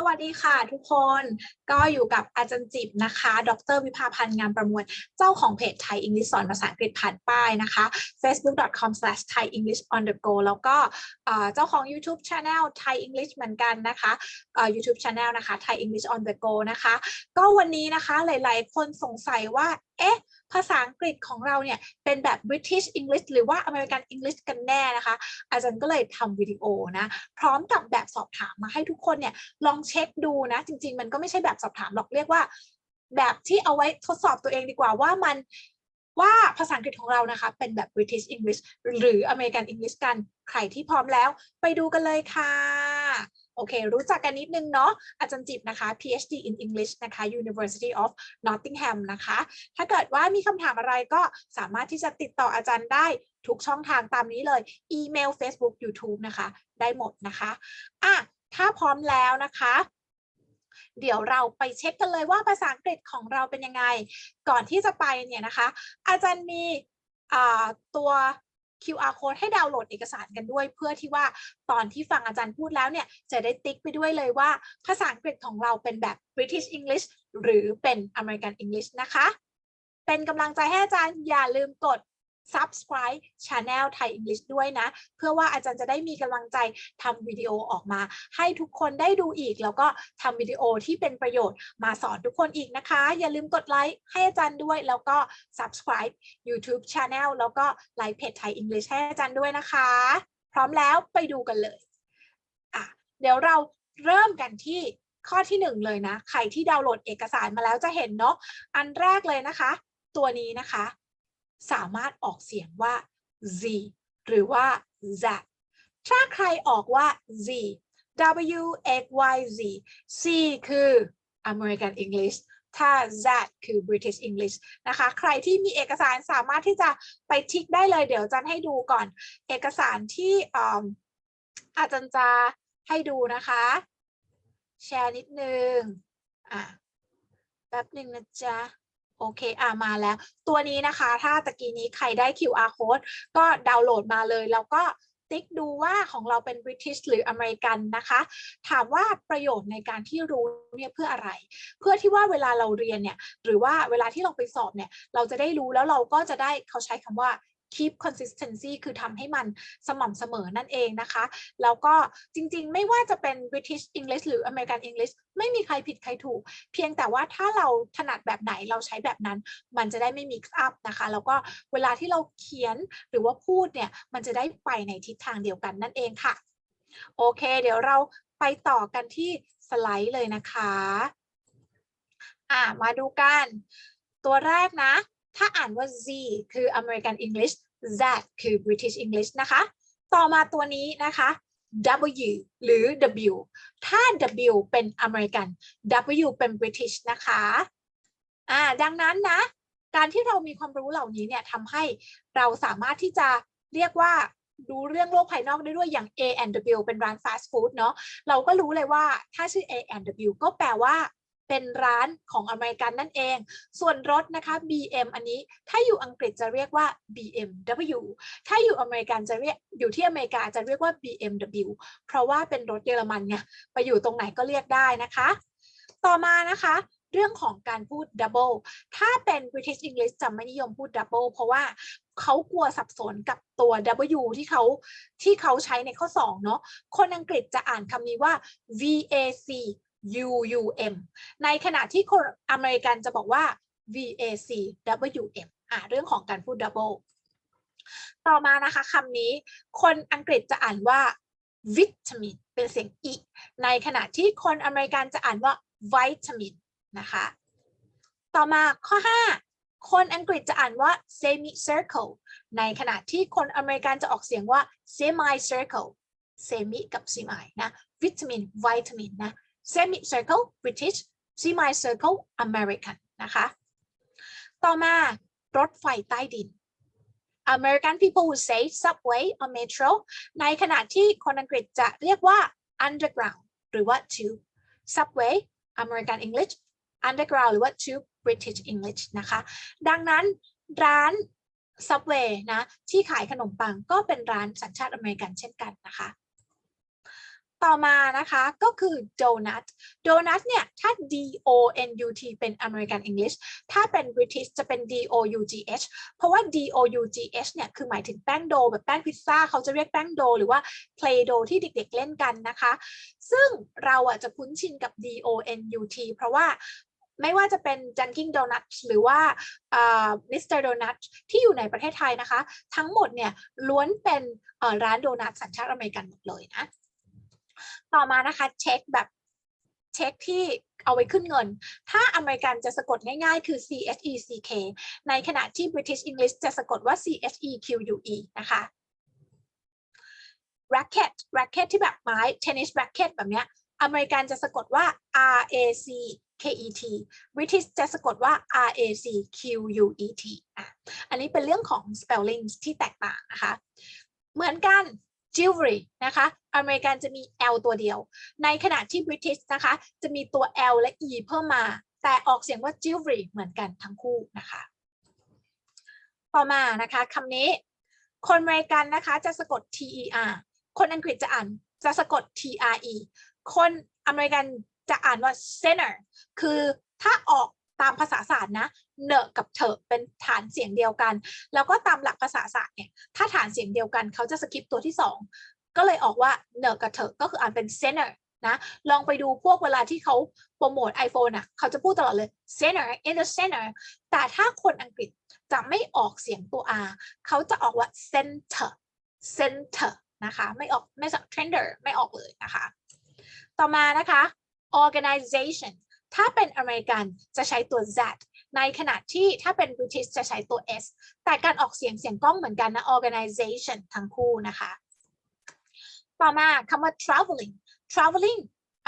สวัสดีค่ะทุกคนก็อยู่กับอาจารย์จิบนะคะ ดรวิภาพันธ์งามประมวล เจ้าของเพจไทยอังกฤษสอนภาษาอังกฤษผ่านป้ายนะคะ facebook.com/thaienglishonthego แล้วก็เจ้าของ YouTube Channel Thai English เหมือนกันนะคะ YouTube Channel นะคะ Thai English on the go นะคะ ก็วันนี้นะคะหลายๆ คนสงสัยว่า เอ๊ะ ภาษาอังกฤษของเราเนี่ยเป็นแบบ British English หรือว่า American English กันแน่นะคะ อาจารย์ก็เลยทำวิดีโอนะ พร้อมกับแบบสอบถามมาให้ทุกคนเนี่ยลองเช็คดูนะ จริง ๆ มันก็ไม่ใช่แบบสอบถามหรอกเรียกว่า แบบที่เอาไว้ทดสอบตัวเองดีกว่าว่ามันว่าภาษาอังกฤษของเรานะคะ เป็นแบบ British English หรือ American English กัน ใครที่พร้อมแล้ว ไปดูกันเลยค่ะ โอเค รู้จักกันนิดนึงเนาะอาจารย์จิบนะคะ PhD in English นะคะ University of Nottingham นะคะ ถ้าเกิดว่ามีคำถามอะไรก็สามารถที่จะติดต่ออาจารย์ได้ทุกช่องทางตามนี้เลย อีเมล Facebook YouTube นะคะ ได้หมดนะคะอะถ้าพร้อมแล้วนะคะ เดี๋ยวเราไปเช็คกันเลยว่าภาษาอังกฤษของเราเป็นยังไง ก่อนที่จะไปเนี่ยนะคะ อาจารย์มีตัว QR code ให้ดาวน์โหลดเอกสารกันด้วย เพื่อที่ว่าตอนที่ฟังอาจารย์พูดแล้วเนี่ย จะได้ติ๊กไปด้วยเลยว่า ภาษาอังกฤษของเราเป็นแบบ British English หรือเป็น American English นะคะ เป็นกำลังใจให้อาจารย์อย่าลืมกด subscribe channel Thai English ด้วยนะ เพื่อว่าอาจารย์จะได้มีกำลังใจทำวิดีโอออกมา ให้ทุกคนได้ดูอีก แล้วก็ทำวิดีโอที่เป็นประโยชน์มาสอนทุกคนอีกนะคะ อย่าลืมกดไลค์ให้อาจารย์ด้วย แล้วก็ subscribe YouTube channel แล้วก็ไลค์เพจ Thai English ให้อาจารย์ด้วยนะคะ พร้อมแล้วไปดูกันเลยอะเดี๋ยวเราเริ่มกันที่ข้อที่หนึ่งเลยนะ ใครที่ดาวน์โหลดเอกสารมาแล้วจะเห็นเนาะ อันแรกเลยนะคะ ตัวนี้นะคะ สามารถออกเสียงว่า z หรือว่า z ถ้าใครออกว่า z w x y z c คือ American English ถ้า z คือ British English นะคะ ใครที่มีเอกสารสามารถที่จะไปทิกได้เลย เดี๋ยวจันให้ดูก่อน เอกสารที่อาจารย์จะให้ดูนะคะ แชร์นิดนึง อะ แป๊บหนึ่งนะจ๊ะ โอเคอ่ามาแล้ว ตัวนี้นะคะ ถ้าตะกี้นี้ใครได้ QR code ก็ดาวน์โหลดมาเลย แล้วก็ติ๊กดูว่าของเราเป็น British หรืออเมริกันนะคะ ถามว่าประโยชน์ในการที่รู้เนี่ยเพื่ออะไร เพื่อที่ว่าเวลาเราเรียนเนี่ย หรือว่าเวลาที่เราไปสอบเนี่ย เราจะได้รู้แล้วเราก็จะได้เขาใช้คำว่า keep consistency คือทำให้มันสม่ำเสมอนั่นเองนะคะ แล้วก็จริงๆ ไม่ว่าจะเป็น British English หรือ American English ไม่มีใครผิดใครถูก เพียงแต่ว่าถ้าเราถนัดแบบไหนเราใช้แบบนั้น มันจะได้ไม่ mix up นะคะ แล้วก็เวลาที่เราเขียนหรือว่าพูดเนี่ย มันจะได้ไปในทิศทางเดียวกันนั่นเองค่ะ โอเค เดี๋ยวเราไปต่อกันที่สไลด์เลยนะคะ อ่ามาดูกัน ตัวแรกนะ ถ้าอ่านว่า Z คือ American English Z คือ British English นะคะ ต่อมาตัวนี้นะคะ W หรือ W ถ้า W เป็น American W เป็น British นะคะอ่าดังนั้นนะ การที่เรามีความรู้เหล่านี้เนี่ยทำให้เราสามารถที่จะเรียกว่าดูเรื่องโลกภายนอกได้ด้วยอย่าง A and W เป็นร้านฟาสต์ฟู้ดเนาะเราก็รู้เลยว่าถ้าชื่อ A and W ก็แปลว่า เป็นร้านของอเมริกันนั่นเอง ส่วนรถนะคะ BM อันนี้ถ้าอยู่อังกฤษจะเรียกว่า BMW ถ้าอยู่อเมริกันจะเรียกอยู่ที่อเมริกาจะเรียกว่า BMW เพราะว่าเป็นรถเยอรมันไงไปอยู่ตรงไหนก็เรียกได้นะคะ ต่อมานะคะเรื่องของการพูด double ถ้าเป็น British English จะไม่นิยมพูด double เพราะว่าเขากลัวสับสนกับตัว W ที่เขาที่เขาใช้ในข้อ 2 เนาะ คนอังกฤษจะอ่านคำนี้ว่า VAC UUM ในขณะที่คนอเมริกันจะบอกว่า VAC WM อ่าเรื่องของการพูด double ต่อมานะคะคำนี้ คนอังกฤษจะอ่านว่าวิตามินเป็นเสียงอีในขณะที่คนอเมริกันจะอ่านว่าวิตามินนะคะ ต่อมาข้อ 5 คนอังกฤษจะอ่านว่า semicircle ในขณะที่คนอเมริกันจะออกเสียงว่า semicircle semi กับ semi นะวิตามินวิตามินนะ semicircle British semicircle American นะคะต่อมารถไฟใต้ดิน American people would say subway or metro ในขณะที่คนอังกฤษจะเรียกว่า underground หรือว่า tube subway American English underground หรือว่า tube British English นะคะ ดังนั้นร้าน subway นะที่ขายขนมปังก็เป็นร้านสัญชาติอเมริกันเช่นกันนะคะ ต่อมานะคะก็คือ donut donut เนี่ย ถ้า D O N U T เป็น American English ถ้าเป็น British จะเป็น D O U G H เพราะว่า D O U G H เนี่ย คือหมายถึงแป้งโด แบบแป้งพิซซ่า เขาจะเรียกแป้งโด หรือว่า play doh ที่เด็กๆเล่นกันนะคะ ซึ่งเราอะจะคุ้นชินกับ D O N U T เพราะว่าไม่ว่าจะเป็น Dunkin' Donuts หรือว่ามิสเตอร์โดนัทที่อยู่ในประเทศไทยนะคะ ทั้งหมดเนี่ยล้วนเป็นร้านโดนัทสัญชาติอเมริกันหมดเลยนะ ต่อมานะคะเช็คแบบเช็คที่เอาไว้ขึ้นเงิน ถ้าอเมริกันจะสะกดง่ายๆ คือ C H E C K ในขณะที่ British English จะสะกดว่า C H E Q U E นะคะ racket racket ที่แบบไม้ tennis racket แบบเนี้ย อเมริกันจะสะกดว่า R A C K E T British จะสะกดว่า R A C Q U E T อะ อันนี้เป็นเรื่องของ spelling ที่แตกต่างนะคะ เหมือนกัน jewelry นะคะ อเมริกันจะมี L ตัวเดียว ในขณะที่ British นะคะ จะมีตัว L และ E เพิ่มมา แต่ออกเสียงว่า jewelry เหมือนกันทั้งคู่นะคะ ต่อมานะคะคำนี้ คนอเมริกันนะคะจะสะกด T E R คนอังกฤษจะอ่านจะสะกด T R E คนอเมริกันจะอ่านว่า center คือถ้าออกตามภาษาศาสตร์นะ เนอะกับเถอะเป็นฐานเสียงเดียวกัน แล้วก็ตามหลักภาษาศาสตร์เนี่ยถ้าฐานเสียงเดียวกันเขาจะสกิปตัวที่สองก็เลยออกว่าเนอะกับเถอะก็คืออ่านเป็น center นะลองไปดูพวกเวลาที่เขาโปรโมท iPhone อะเขาจะพูดตลอดเลย center in the center แต่ถ้าคนอังกฤษจะไม่ออกเสียงตัว R เขาจะออกว่า center center นะคะ ไม่ออกไม่สัก trender ไม่ออกเลยนะคะ ต่อมานะคะ organization ถ้าเป็นอเมริกันจะใช้ตัว Z ในขณะที่ถ้าเป็น British จะใช้ตัว S แต่การออกเสียงเสียงกล้องเหมือนกันนะ organization ทั้งคู่นะคะ ต่อมาคำว่า traveling traveling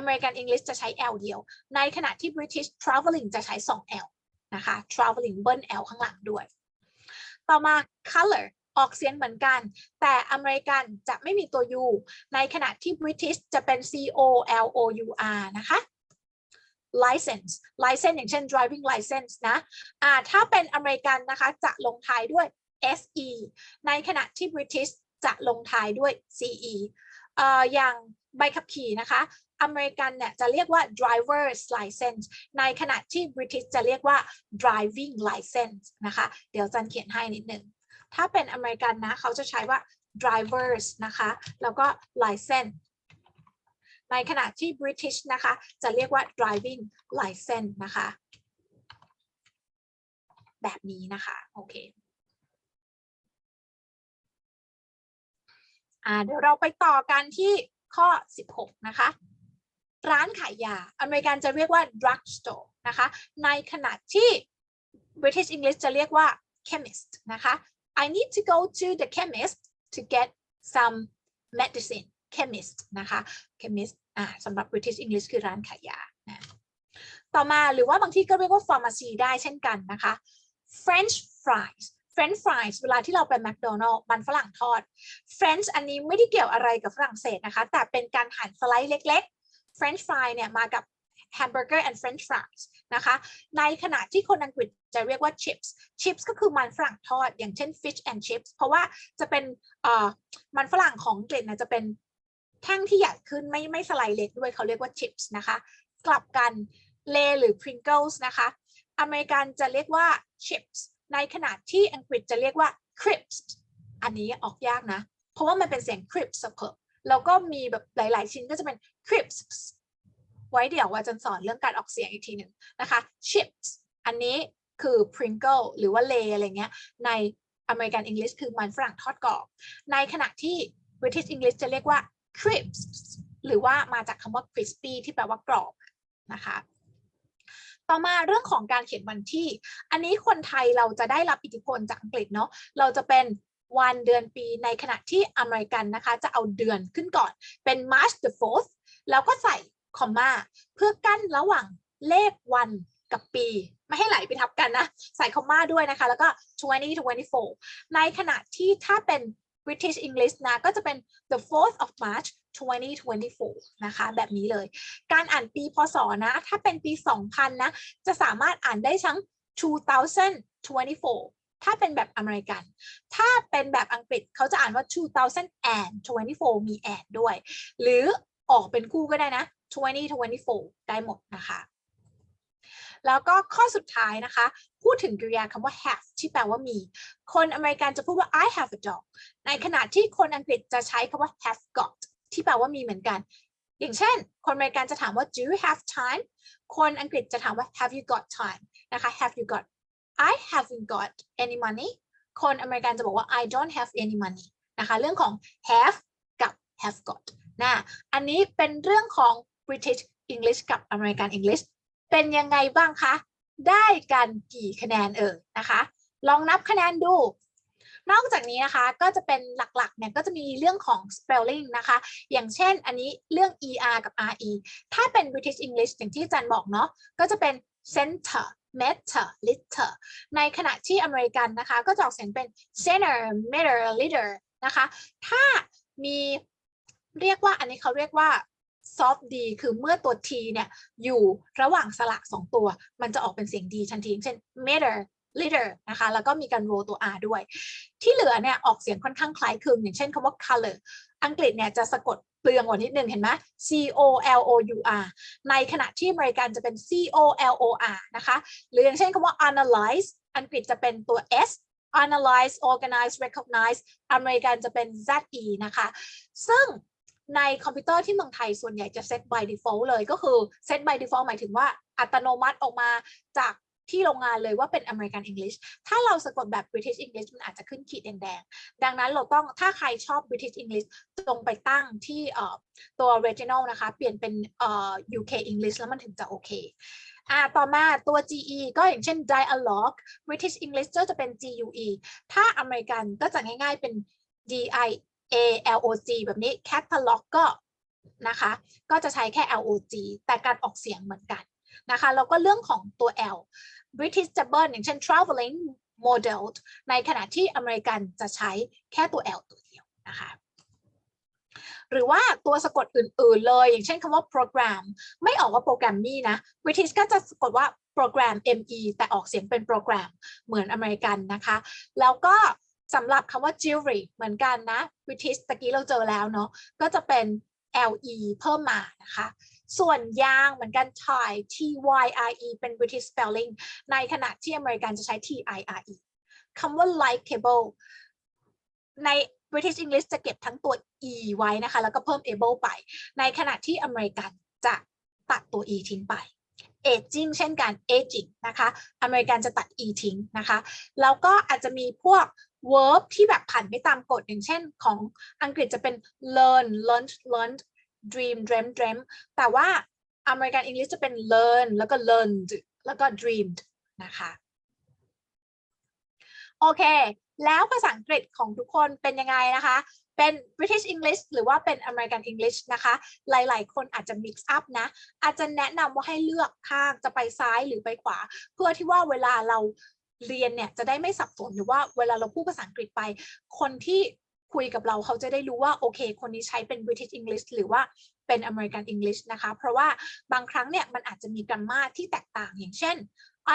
American English จะใช้ L เดียว ในขณะที่ British traveling จะใช้ 2 L นะคะ traveling เบิ้ล L ข้างหลังด้วย ต่อมา color ออกเสียงเหมือนกัน แต่อเมริกันจะไม่มีตัว U ในขณะที่ British จะเป็น C O L O U R นะคะ license license อย่างเช่น driving license นะอ่าถ้าเป็นอเมริกันนะคะจะลงท้ายด้วย SE ในขณะที่ British จะลงท้ายด้วย CE เอ่ออย่างใบขับขี่นะคะอเมริกันเนี่ยจะเรียกว่า driver's license ในขณะที่ British จะเรียกว่า driving license นะคะ เดี๋ยวจันเขียนให้นิดนึง ถ้าเป็นอเมริกันนะ เขาจะใช้ว่า drivers นะคะ แล้วก็ license ในขณะที่ British นะคะจะเรียกว่า driving license นะคะ แบบนี้นะคะ โอเคอ่าเดี๋ยวเราไปต่อกันที่ข้อ 16 นะคะ ร้านขายยา อเมริกันจะเรียกว่า drug store นะคะ ในขณะที่ British English จะเรียกว่า chemist นะคะ I need to go to the chemist to get some medicine chemist นะคะ chemist อ่าสำหรับ British English คือร้านขายยานะต่อมาหรือว่าบางที่ก็เรียกว่า pharmacy ได้เช่นกันนะคะ French fries French fries เวลาที่เราไปแมคโดนัลล์มันฝรั่งทอด French อันนี้ไม่ได้เกี่ยวอะไรกับฝรั่งเศสนะคะ แต่เป็นการหั่นสไลด์เล็กๆ French fry เนี่ยมากับ hamburger and French fries นะคะ ในขณะที่คนอังกฤษจะเรียกว่า chips chips ก็คือมันฝรั่งทอด อย่างเช่น fish and chips เพราะว่าจะเป็นมันฝรั่งของอังกฤษนะจะเป็น แท่งที่ใหญ่ขึ้นไม่ไม่สไลด์เล็กด้วยเขาเรียกว่า chips นะคะ กลับกันเลหรือ Pringles นะคะ อเมริกันจะเรียกว่า chips ในขณะที่อังกฤษจะเรียกว่า crisps อันนี้ออกยากนะ เพราะว่ามันเป็นเสียง crisps เพิ่มแล้วก็มีแบบหลาย ๆ ชิ้นก็จะเป็น crisps ไว้เดี๋ยวว่าจะสอนเรื่องการออกเสียงอีกทีหนึ่งนะคะ chips อันนี้คือ Pringle หรือว่าเลอะไรเงี้ย ใน American English คือมันฝรั่งทอดกรอบ ในขณะที่ British English จะเรียกว่า crisps หรือว่ามาจากคำว่า crispy ที่แปลว่ากรอบนะคะต่อมาเรื่องของการเขียนวันที่ อันนี้คนไทยเราจะได้รับอิทธิพลจากอังกฤษเนาะ เราจะเป็นวันเดือนปีในขณะที่อเมริกันนะคะ จะเอาเดือนขึ้นก่อน เป็น March the 4th แล้วก็ใส่คอมมาเพื่อกั้นระหว่างเลขวันกับปี ไม่ให้ไหลไปทับกันนะ ใส่คอมมาด้วยนะคะ แล้วก็ 2024 ในขณะที่ถ้าเป็น British English นะก็จะเป็น the 4th of March 2024 นะคะ แบบนี้เลย การอ่านปีพศนะ ถ้าเป็นปี 2000 นะ จะสามารถอ่านได้ทั้ง 2024ถ้าเป็นแบบอเมริกัน ถ้าเป็นแบบอังกฤษเขาจะอ่านว่า 2024 มี and ด้วย หรือออกเป็นคู่ก็ได้นะ 20 24 ได้หมดนะคะ แล้วก็ข้อสุดท้ายนะคะ พูดถึงกริยาคำว่า have ที่แปลว่ามี คนอเมริกันจะพูดว่า I have a dog ในขณะที่คนอังกฤษจะใช้คำว่า have got ที่แปลว่ามีเหมือนกัน อย่างเช่น คนอเมริกันจะถามว่า do you have time คนอังกฤษจะถามว่า have you got time นะคะ have you got I haven't got any money คนอเมริกันจะบอกว่า I don't have any money นะคะ เรื่องของ have กับ have got นะ อันนี้เป็นเรื่องของ British English กับ American English เป็นยังไงบ้างคะ ได้กันกี่คะแนนเอ่ยนะคะ ลองนับคะแนนดู นอกจากนี้นะคะก็จะเป็นหลักๆเนี่ยก็จะมีเรื่องของ spelling นะคะ อย่างเช่นอันนี้เรื่อง er กับ re ถ้าเป็น British English อย่างที่อาจันบอกเนาะก็จะเป็น center meter liter ในขณะที่อเมริกันนะคะ ก็จะออกเสียงเป็น center meter liter นะคะ ถ้ามีเรียกว่าอันนี้เขาเรียกว่า soft d คือเมื่อตัว t เนี่ยอยู่ระหว่างสระสองตัว มันจะออกเป็นเสียงดีทันทีงเช่น meter liter นะคะ แล้วก็มีการโรตัว r ด้วย ที่เหลือเนี่ยออกเสียงค่อนข้างคล้ายคลึงอย่างเช่นคำว่า color อังกฤษเนี่ยจะสะกดเปลืองกว่านิดนึงเห็นไหม c o l o u r ในขณะที่อเมริกันจะเป็น c o l o r นะคะ หรืออย่างเช่นคำว่า analyze อังกฤษจะเป็นตัว s analyze organize recognize อเมริกันจะเป็น z e นะคะ ซึ่ง ในคอมพิวเตอร์ที่เมืองไทยส่วนใหญ่จะ set by default เลยก็คือ set by default หมายถึงว่าอัตโนมัติออกมาจากที่โรงงานเลยว่าเป็น American English ถ้าเราสะกดแบบ British English มันอาจจะขึ้นขีดแดงๆ ดังนั้นเราต้องถ้าใครชอบ British English ตรงไปตั้งที่ตัว regional นะคะ เปลี่ยนเป็น UK English แล้วมันถึงจะโอเคอ่าต่อมาตัว GE ก็อย่างเช่น dialogue British English ก็จะเป็น GUE ถ้าอเมริกันก็จะง่ายๆเป็น DI A L O G แบบนี้ catalog ก็นะคะก็จะใช้แค่ L O G แต่การออกเสียงเหมือนกันนะคะแล้วก็เรื่องของตัว L British จะเบิ้ลอย่างเช่น traveling model ในขณะที่อเมริกันจะใช้แค่ตัว L ตัวเดียวนะคะหรือว่าตัวสะกดอื่น ๆ เลย อย่างเช่นคำว่า program ไม่ออกว่าโปรแกรมมี่นะ British ก็จะสะกดว่า program ME แต่ออกเสียงเป็นโปรแกรมเหมือนอเมริกันนะคะ แล้วก็ สำหรับคำว่า jewelry เหมือนกันนะ British ตะกี้เราเจอแล้วเนาะก็จะเป็น le เพิ่มมานะคะ ส่วนยางเหมือนกัน tie t y r e เป็น British spelling ในขณะที่อเมริกันจะใช้ t i r e คำว่า likeable ใน British English จะเก็บทั้งตัว e ไว้นะคะ แล้วก็เพิ่ม able ไป ในขณะที่อเมริกันจะตัดตัว e ทิ้งไป aging เช่นกัน aging นะคะ อเมริกันจะตัด e ทิ้งนะคะ แล้วก็อาจจะมีพวก verb ที่แบบผันไม่ตามกฎอย่างเช่นของอังกฤษจะเป็น learn learned learned dream dream dream แต่ว่าอเมริกันอังกฤษจะเป็น learn แล้วก็ learned แล้วก็ dreamed นะคะโอเค แล้วภาษาอังกฤษของทุกคนเป็นยังไงนะคะ เป็น British English หรือว่าเป็น American English นะคะ หลาย ๆ คนอาจจะ mix up นะ อาจจะแนะนำว่าให้เลือกข้างจะไปซ้ายหรือไปขวา เพื่อที่ว่าเวลาเรา เรียนเนี่ยจะได้ไม่สับสนหรือว่าเวลาเราพูดภาษาอังกฤษไป คนที่คุยกับเราเขาจะได้รู้ว่าโอเค คนนี้ใช้เป็น British English หรือว่าเป็น American English นะคะ เพราะว่าบางครั้งเนี่ยมันอาจจะมีกร m มาที่แตกต่างอย่างเช่น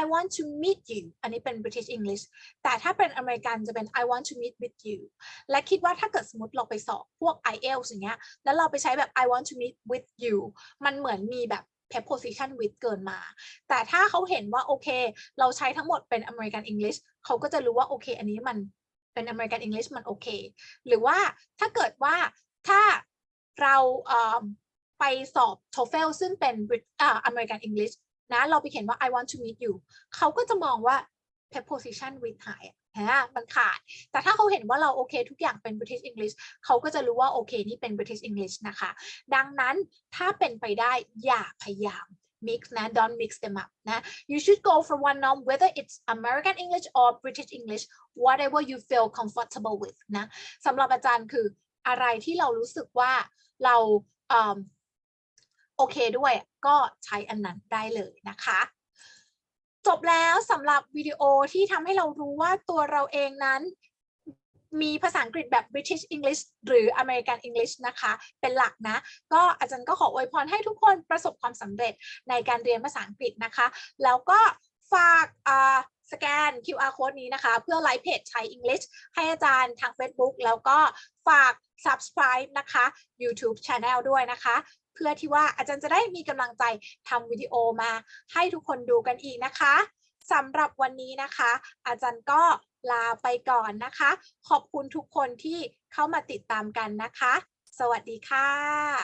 I want to meet you อันนี้เป็น British English แต่ถ้าเป็นอเมริกันจะเป็น I want to meet with you และคิดว่าถ้าเกิดสมมติเราไปสอบพวก IELTS อย่างเงี้ย แล้วเราไปใช้แบบ I want to meet with you มันเหมือนมีแบบ preposition with เกินมา แต่ถ้าเขาเห็นว่าโอเค เราใช้ทั้งหมดเป็น American English เขาก็จะรู้ว่าโอเค อันนี้มันเป็น American English มันโอเค หรือว่าถ้าเกิดว่าถ้าเราไปสอบ TOEFL ซึ่งเป็น American English นะ เราไปเขียนว่า I want to meet you เขาก็จะมองว่า preposition with หาย ฮะมันขาด แต่ถ้าเขาเห็นว่าเราโอเค ทุกอย่างเป็น British English เขาก็จะรู้ว่าโอเคนี่เป็น British English นะคะ ดังนั้นถ้าเป็นไปได้อย่าพยายาม mix นะ don't mix them up นะ you should go for one norm whether it's American English or British English whatever you feel comfortable with นะสำหรับอาจารย์คืออะไรที่เรารู้สึกว่าเราโอเคด้วยก็ใช้อันนั้นได้เลยนะคะ จบแล้วสำหรับวิดีโอที่ทำให้เรารู้ว่าตัวเราเองนั้น มีภาษาอังกฤษแบบ British English หรือ American English นะคะ เป็นหลักนะ ก็อาจารย์ก็ขออวยพรให้ทุกคนประสบความสำเร็จในการเรียนภาษาอังกฤษนะคะ แล้วก็ฝากสแกน QR code นี้นะคะ เพื่อไลฟ์เพจ Thai English ให้อาจารย์ทาง Facebook แล้วก็ฝาก subscribe นะคะ YouTube Channel ด้วยนะคะ เพื่อที่ว่าอาจารย์จะได้มีกำลังใจทำวิดีโอมา ให้ทุกคนดูกันอีกนะคะสำหรับวันนี้นะคะ อาจารย์ก็ลาไปก่อนนะคะ ขอบคุณทุกคนที่เข้ามาติดตามกันนะคะ สวัสดีค่ะ